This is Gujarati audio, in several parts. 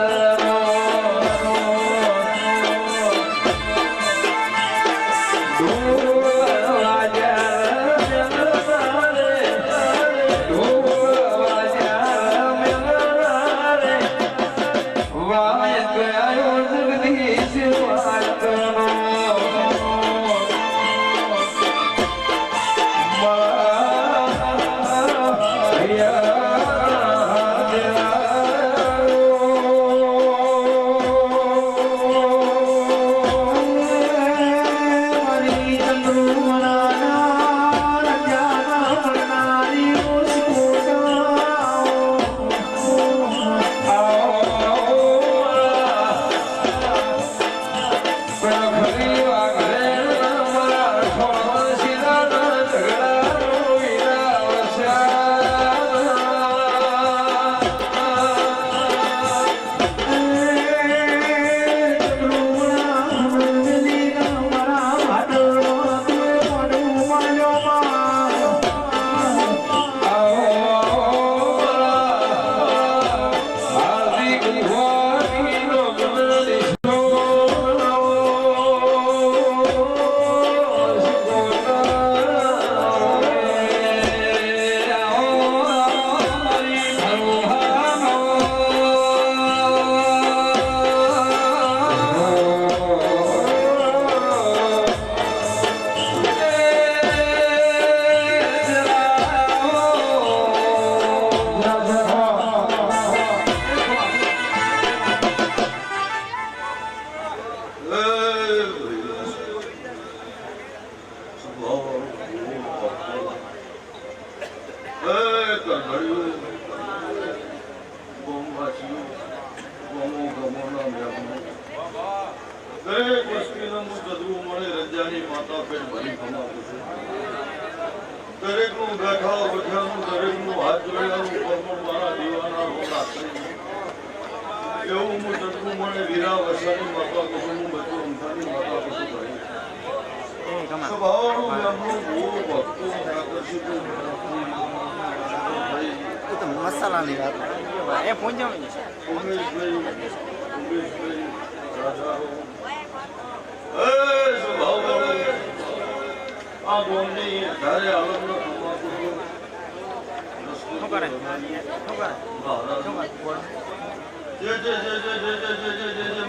Uh... દરેક વસ્તીનું મુખ ગદવું મળે રજાની માતા પેટ ભરી કમાતું છે. દરેકનું બેઠા બેઠાનું દરેકનું હાથ પરમણ મારા દીવાના આશરે એવું હું ચટકું મળે વીરા વસાની માતા હું બચું અંધાની માતા કુસુમ ભરી સ્વભાવનું એમનું બહુ ભક્તો આકર્ષિત ભાઈ મસાલાની વાત. એ પૂંજવણી ઉમેશભાઈ ઉમેશભાઈ રાજાઓ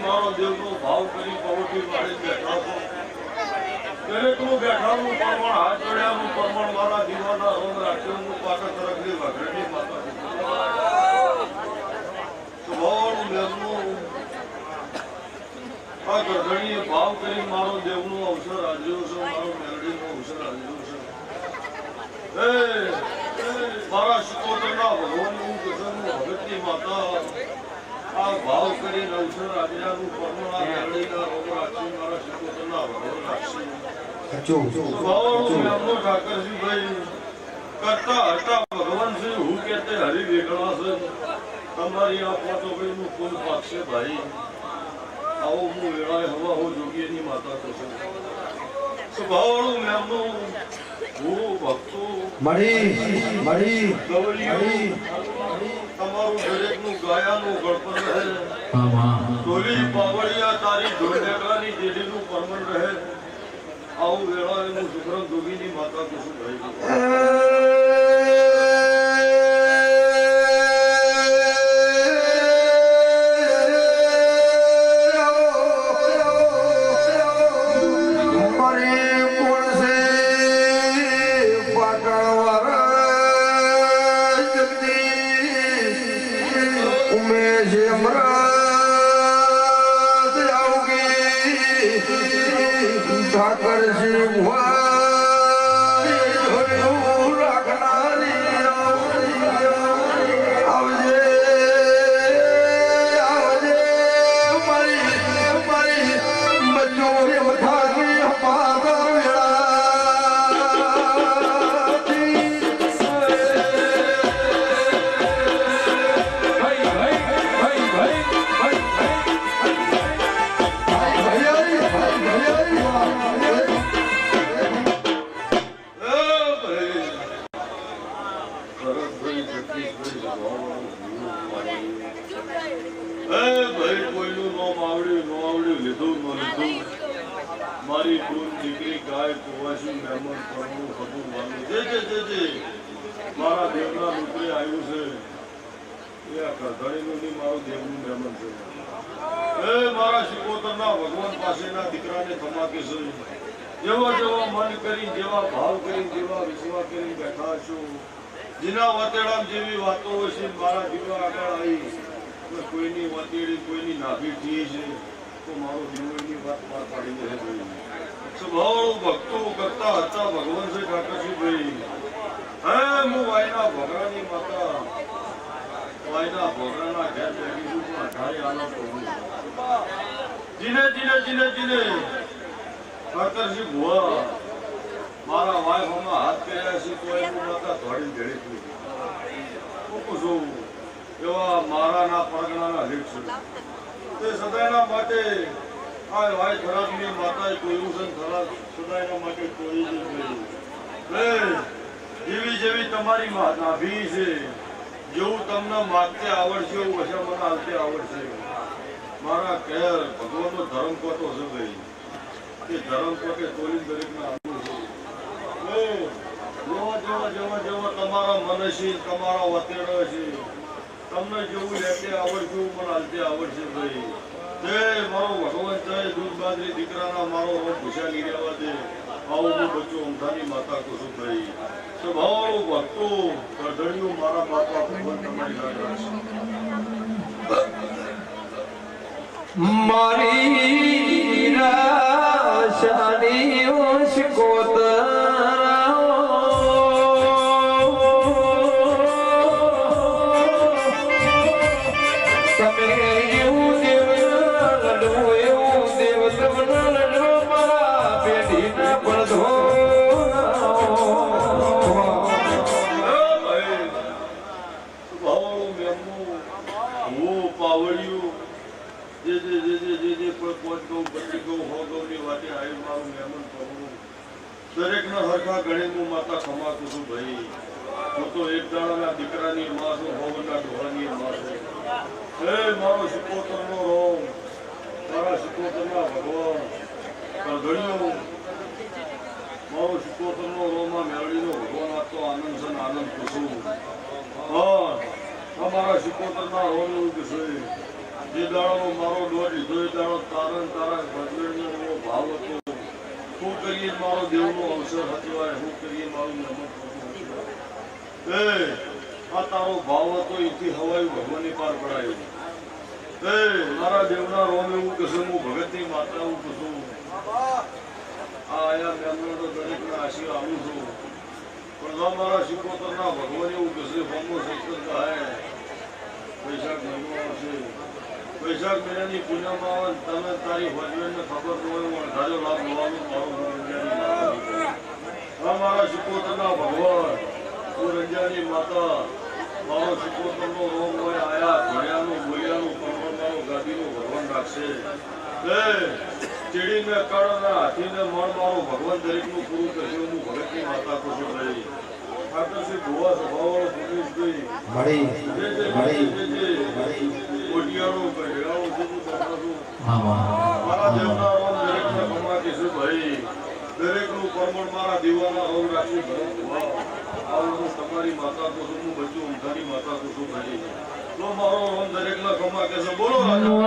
મારો દેવનો ભાવ કરી પવટી મારી બેઠા છો ત્યારે તું બેઠા હાથ જોડ્યા, હું મારા દીવાના રોમ રાખ્યો હું પાછળ તરફ વઘરડી માતા આ ભાવ કરી મારો દેવનો અવસર આલ્યો છે મારો મેલડીનો અવસર આલ્યો છે. મારા શિકોતરના ભગવાનનું કસમનું ભગતની માતા આ ભાવ કરી અવસર આજ્ઞાનું પરમણ આ મેલડીના રોગો રાખી મારા શિકોતરના ભગવાન રાખી એમનો કરતા હતા ભગવાન શ્રી હું કેતે હરિ વેગળા છે. તમારી આ પોતોભાઈનું ફૂલ પાકશે ભાઈ? આવો હું વેળાએ હવા હો જોગીની માતા તો છું સ્વભાવનું એમનું હું ભક્તો મળી મળી ગવલિયું તમારું દરેકનું ગાયાનું ગળપણ રહે ઢોલી પાવળિયા તારી ઢોલનેકલાની જેડીનું પરમણ રહે આવું વેળાએ હું સુખરમ જોગીની માતા તો છું ભાઈ લીધું લીધું મારી દૂર દીકરી ગાય કુવાસી મહેમાન પરનું હતું માનું જે જે જે જે. મારા દેવના રૂપે આવ્યું છે. એ આ કરધણીનું મારું દેવનું મહેમાન છે. એ મારા શિકોતરના ભગવાન પાસેના દીકરાને થમાકે છે જેવા જેવા મન કરી, જેવા ભાવ કરી, જેવા વિશ્વાસ કરી બેઠા છો. જેના વાતેડા જેવી વાતો હોય છે, મારા જીવા આગળ આવી. કોઈની વતેડી, કોઈની નાભી ઠીએ છે. મારો જીવનની વાત પાર પાડીને હે સ્વભાવ મારા વાયફોમાં હાથ કર્યા છે, તો છું હું છું, એવા મારાના પરગણાના તે સદાયના માટે આ વાય ખરાબની માતાએ કોયું છે ખરાબ સદાયના માટે કોઈ જ નહીં જેવી જેવી તમારી નાભી છે, જેવું તમને માગતે આવડશે, એવું વશા મને હાલતે આવડશે. મારા કહેર ભગવાનનો ધર્મ કોટો છે ભાઈ? એ ધર્મ કોટે તોલી દરેકના આપવું છે. જેવા જેવા જેવા જેવા તમારા મન તમારા વતેડો છે. તમને જેવું લેતે આવડશે પણ હાલતે આવડશે ભાઈ. જય મારો ભગવાન જય દૂધ બાદરી દીકરાના મારો રોગ ભૂસા રહેવા દે. આવું હું બચ્ચો અમથાની માતા કુસુમ ભાઈ. સ્વભાવ ભક્તો કરધણીઓ મારા બાપા ભગવાન તમારી મારી મારી નિરાશાની તમે દરેકના હરખા ગણે હું માતા ખમાતું છું ભાઈ? હું તો એક દાડાના દીકરાની માં છું ભવનના ડોહાની માં છું. હે મારો શિકોતરનો રોમ, મારા શિકોતરના ભગવાન. ગણ્યો. મારો શિકોતરનો રોમાં મેળવીનો ભગવાન આપતો આનંદ છે આનંદ કુસુમ હા અમારા શિકોતરના રોમ એવું કે જે દાડો મારો દોર લીધો, એ દાડો તારણ તારા ભજવેનો ભાવ હતો. શું કરીએ મારો દેવનો અવસર હચવાય શું કરીએ મારું નમન એ, આ તારો ભાવ હતો, એથી હવાયું ભગવાનની પાર પડાયું. એ, મારા દેવના રોમ એવું કહેશે હું ભગતની માતા હું કશું આ આયા મેમનો તો દરેકના આશીર્વાદ આવું છું. પણ મારા શિકોતરના ભગવાન એવું કહેશે હોમો શસ્ત્ર થાય, પૈસા મહિનો આવશે. વૈશાખ મહિનાની આવે તમે તારી હસબન્ડને ખબર ન હોય હું અઢારો લાભ લેવાનું મારું મારા શિકોતરના ભગવાન રંજાની માતા. મારો શિકોતરનો રોગ હોય આયા ઘોડિયાનું બોલિયાનું પરમાનું ગાદીનું ભગવાન રાખશે. એ ચીડીને કાળના હાથીને મણ મારો ભગવાન દરેકનું પૂરું કરશે હું ભગતની માતા કુશું ભાઈ. શ્રી ભુવા સ્વભાવવાળો પુરુષભાઈ મળી જે કોટિયારો પહેરાવો છું છું ભાઈ. તો છું માતા તો છું ભાઈ. તો મારો ઓમ દરેકના ગમા કે છે બોલો રાજા.